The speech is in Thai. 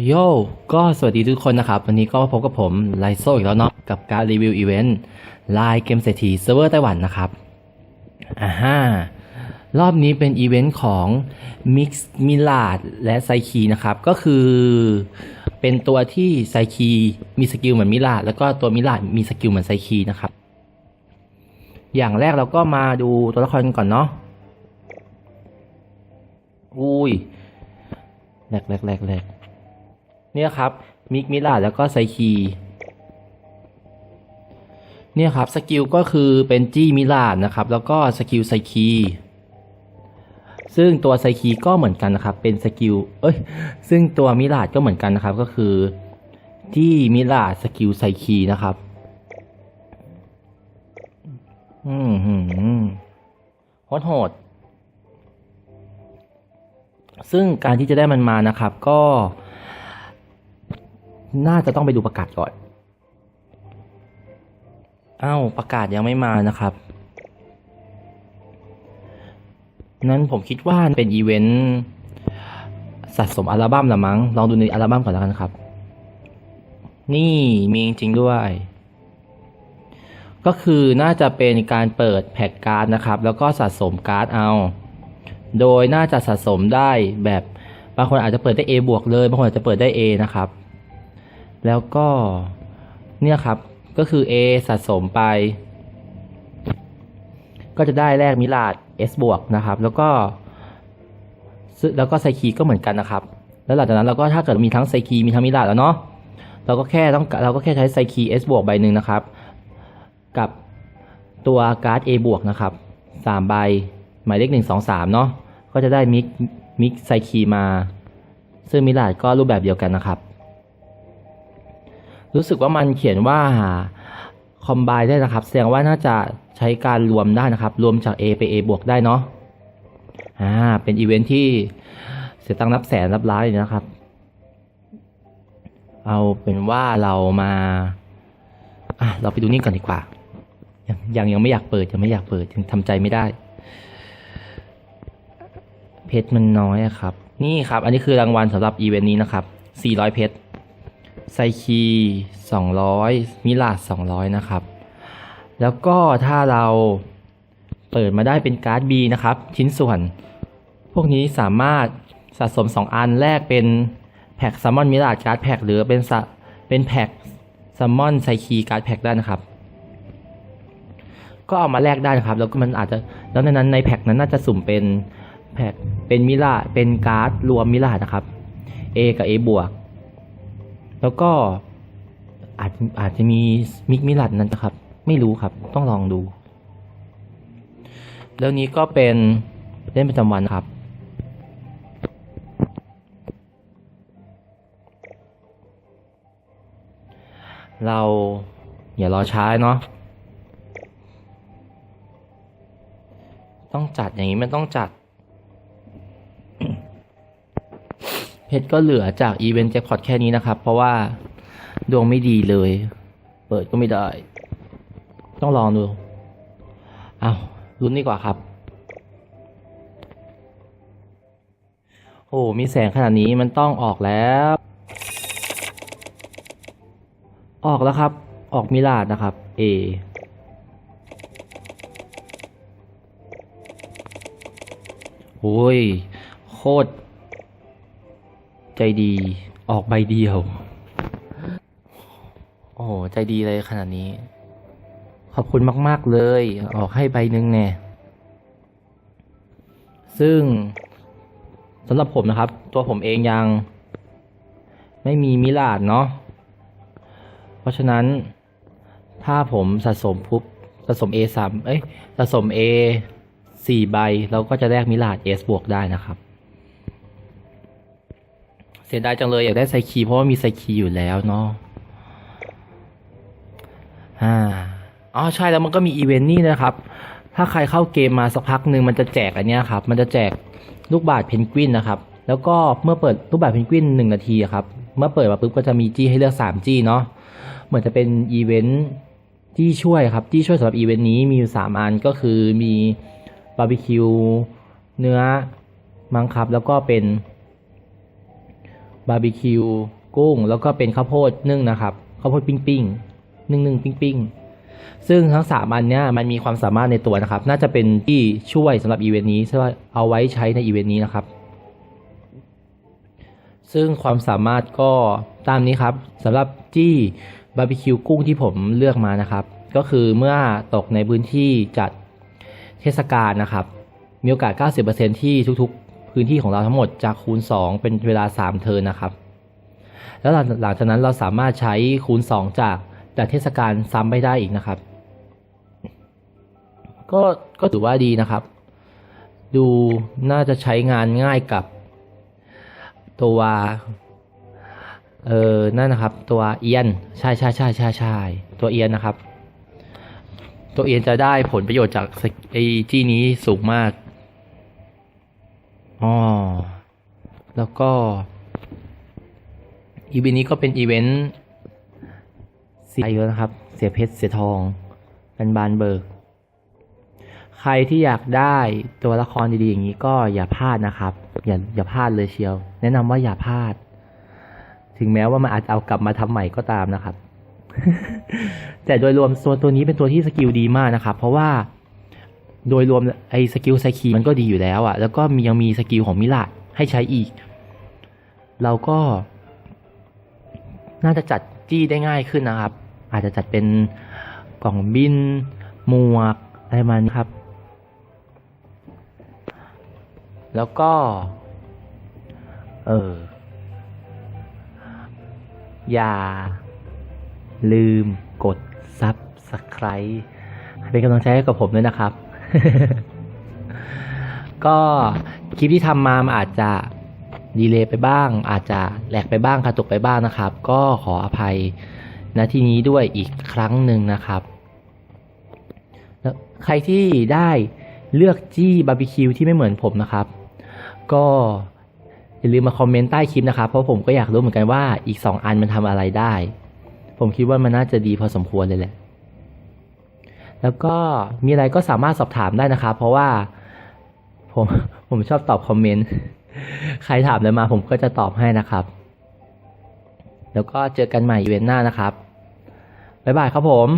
โยก็สวัสดีทุกคนนะครับ วันนี้ก็พบกับผมไลโซอีกแล้วเนาะกับการรีวิวอีเวนต์ไลน์เกมเศรษฐีเซิร์ฟเวอร์ไต้หวันนะครับอ่าฮารอบนี้เป็นอีเวนต์ของ Mix m i l a d และไซคีนะครับ ก็คือเป็นตัวที่ไซคีมีสกิลเหมือนมิลาดแล้วก็ตัวมิลาดมีสกิลเหมือนไซคีนะครับ อย่างแรกเราก็มาดูตัวละครก่อนเนาะอุ้ยแหลกแหลกแหลกแหลก เนี่ยครับมิกมิลาดแล้วก็ไซคีเนี่ยครับสกิลก็คือเป็นจี้มิลาดนะครับแล้วก็สกิลไซคีซึ่งตัวไซคีก็เหมือนกันนะครับเป็นสกิลเอ้ยซึ่งตัวมิลาดก็เหมือนกันนะครับก็คือจี้มิลาดสกิลไซคีนะครับอืมหืมโหดโหดซึ่งการที่จะได้มันมานะครับ ก็ น่าจะต้องไปดูประกาศก่อน เอ้าประกาศยังไม่มานะครับ นั้นผมคิดว่าเป็นอีเวนต์สะสมอัลบั้มละมั้ง ลองดูในอัลบั้มก่อนแล้วกันครับ นี่มีจริงด้วย ก็คือน่าจะเป็นการเปิดแพ็กการ์ดนะครับ แล้วก็สะสมการ์ดเอา โดยน่าจะสะสมได้แบบบางคนอาจจะเปิดได้ A บวกเลย บางคนอาจจะเปิดได้ A นะครับ แล้วก็เนี่ยครับก็คือ A สะสมไป ก็จะได้แรกมิลาด S บวกนะครับ แล้วก็แล้วก็ไซคีก็เหมือนกันนะครับ แล้วหลังจากนั้นเราก็ถ้าเกิดมีทั้งไซคีมีทั้งมิลาดแล้วเนาะเราก็แค่ต้องเราก็แค่ใช้ไซคี S บวกใบหนึ่งนะครับ กับตัวการ์ด A บวกนะครับสามใบหมายเลขหนึ่งสองสามเนาะก็จะได้มิกมิกไซคีมา ซึ่งมิลาดก็รูปแบบเดียวกันนะครับ รู้สึกว่ามันเขียนว่าคอมไบได้นะครับ แสดงว่าน่าจะใช้การรวมได้นะครับ รวมจาก A ไป A บวกได้เนาะอ่าเป็นอีเวนท์ที่เสียตังค์นับแสนนับล้านเลยนะครับ เอาเป็นว่าเรามาอะเราไปดูนี่ก่อนดีกว่า ยังยังยังไม่อยากเปิดยังไม่อยากเปิดยังทำใจไม่ได้ เพชรมันน้อยอะครับ นี่ครับ อันนี้คือรางวัลสำหรับอีเวนต์นี้นะครับ400เพชร ไซคีสองร้อยมิลาดสองร้อยนะครับ แล้วก็ถ้าเราเปิดมาได้เป็นการ์ด B นะครับ ชิ้นส่วน พวกนี้สามารถสะสม 2 อันแรกเป็นแพ็กซัมมอนมิลาดการ์ดแพ็กหรือเป็นสะเป็นแพ็กซัมมอนไซคีการ์ดแพ็กได้นะครับ ก็เอามาแลกได้นะครับ แล้วก็มันอาจจะแล้วในนั้นในแพ็กนั้นน่าจะสุ่มเป็นแพ็กเป็นมิลาเป็นการ์ดรวมมิลาดนะครับ A กับ A บวก แล้วก็อาจอาจจะมีมิกมิลัดนั้นนะครับ ไม่รู้ครับ ต้องลองดูแล้วนี้ก็เป็นเล่นประจำวันครับ เราอย่ารอช้าเนาะต้องจัดอย่างนี้มันต้องจัด เพชรก็เหลือจากอีเวนต์แจ็คพอตแค่นี้นะครับ เพราะว่าดวงไม่ดีเลย เปิดก็ไม่ได้ ต้องลองดูเอาลุ้นดีกว่าครับ โอ้ มีแสงขนาดนี้มันต้องออกแล้ว ออกแล้วครับ ออกมิลาดนะครับ A โอ้ย โคตร ใจดีออกใบเดียว โอ้โหใจดีเลยขนาดนี้ ขอบคุณมาก ๆ เลย ออกให้ใบหนึ่งแน่ซึ่งสำหรับผมนะครับ ตัวผมเองยัง ไม่มีมิลาดเนาะเพราะฉะนั้น ถ้าผมสะสมปุ๊บสะสม A สามเอ้ยสะสม A สี่ใบเราก็จะแลกมิลาด S บวกได้นะครับเสียดายจังเลยอยากได้ไซคีเพราะว่ามีไซคีอยู่แล้วเนาะอ่าอ๋อใช่แล้วมันก็มีอีเวนต์นี่นะครับ ถ้าใครเข้าเกมมาสักพักหนึ่งมันจะแจกอันนี้ครับ มันจะแจกลูกบาศเพนกวินนะครับ แล้วก็เมื่อเปิดลูกบาศเพนกวินหนึ่งนาทีครับ เมื่อเปิดมาปุ๊บก็จะมีจี้ให้เลือกสามจี้เนาะ เหมือนจะเป็นอีเวนต์จี้ช่วยครับ จี้ช่วยสำหรับอีเวนต์นี้มีอยู่สามอันก็คือมีบาร์บีคิวเนื้อมังครับแล้วก็เป็น บาร์บีคิวกุ้ง แล้วก็เป็นข้าวโพดนึ่งนะครับข้าวโพดปิ้งปิ้งนึ่งนึ่งปิ้งปิ้งซึ่งทั้งสามอันเนี้ยมันมีความสามารถในตัวนะครับ น่าจะเป็นที่ช่วยสำหรับอีเวนต์นี้ช่วยเอาไว้ใช้ในอีเวนต์นี้นะครับ ซึ่งความสามารถก็ตามนี้ครับสำหรับจี้บาร์บีคิวกุ้งที่ผมเลือกมานะครับ ก็คือเมื่อตกในพื้นที่จัดเทศกาลนะครับ มีโอกาส 90%ที่ทุกๆ พื้นที่ของเราทั้งหมดจะคูณ 2 เป็นเวลา 3 เทิร์นนะครับ แล้วหลังจากนั้นเราสามารถใช้คูณ 2 จากจากเทศกาลซ้ำไปได้อีกนะครับ ก็ก็ถือว่าดีนะครับ ดูน่าจะใช้งานง่ายกับตัวเออนั่นนะครับตัวเอียนใช่ใช่ใช่ใช่ใช่ตัวเอียนนะครับ ตัวเอียนจะได้ผลประโยชน์จากสกไอจี้นี้สูงมาก อ๋อแล้วก็อีเวนต์นี้ก็เป็นอีเวนต์เสียเยอะนะครับ เสียเพชร เสียทองเป็นบานเบิก ใครที่อยากได้ตัวละครดีๆอย่างนี้ก็อย่าพลาดนะครับ อย่าอย่าพลาดเลยเชียว แนะนำว่าอย่าพลาด ถึงแม้ว่ามันอาจจะเอากลับมาทำใหม่ก็ตามนะครับ แต่โดยรวมตัวตัวนี้เป็นตัวที่สกิลดีมากนะครับ เพราะว่า โดยรวมไอ้สกิลไซคีมันก็ดีอยู่แล้วอะ่ะ แล้วก็มียังมีสกิลของมิลาให้ใช้อีก เราก็ น่าจะจัดจี้ได้ง่ายขึ้นนะครับ อาจจะจัดเป็นกล่องบินหมวกอะไรประมาณนี้ครับ แล้วก็ เออ อย่า ลืมกดซับสไคร b ์เป็นกำลังใจให้กับผมด้วยนะครับ ก็คลิปที่ทำมามันอาจจะดีเลย์ไปบ้าง อาจจะแหลกไปบ้างกระตุกไปบ้างนะครับ ก็ขออภัยณที่นี้ด้วยอีกครั้งหนึ่งนะครับแล้วใครที่ได้เลือกจี้บาร์บีคิวที่ไม่เหมือนผมนะครับ ก็อย่าลืมมาคอมเมนต์ใต้คลิปนะครับ เพราะผมก็อยากรู้เหมือนกันว่าอีกสองอันมันทำอะไรได้ ผมคิดว่ามันน่าจะดีพอสมควรเลยแหละ แล้วก็มีอะไรก็สามารถสอบถามได้นะครับ เพราะว่าผมผมชอบตอบคอมเมนต์ ใครถามอะไรมาผมก็จะตอบให้นะครับ แล้วก็เจอกันใหม่อีเวนต์หน้านะครับ บ๊ายบายครับผม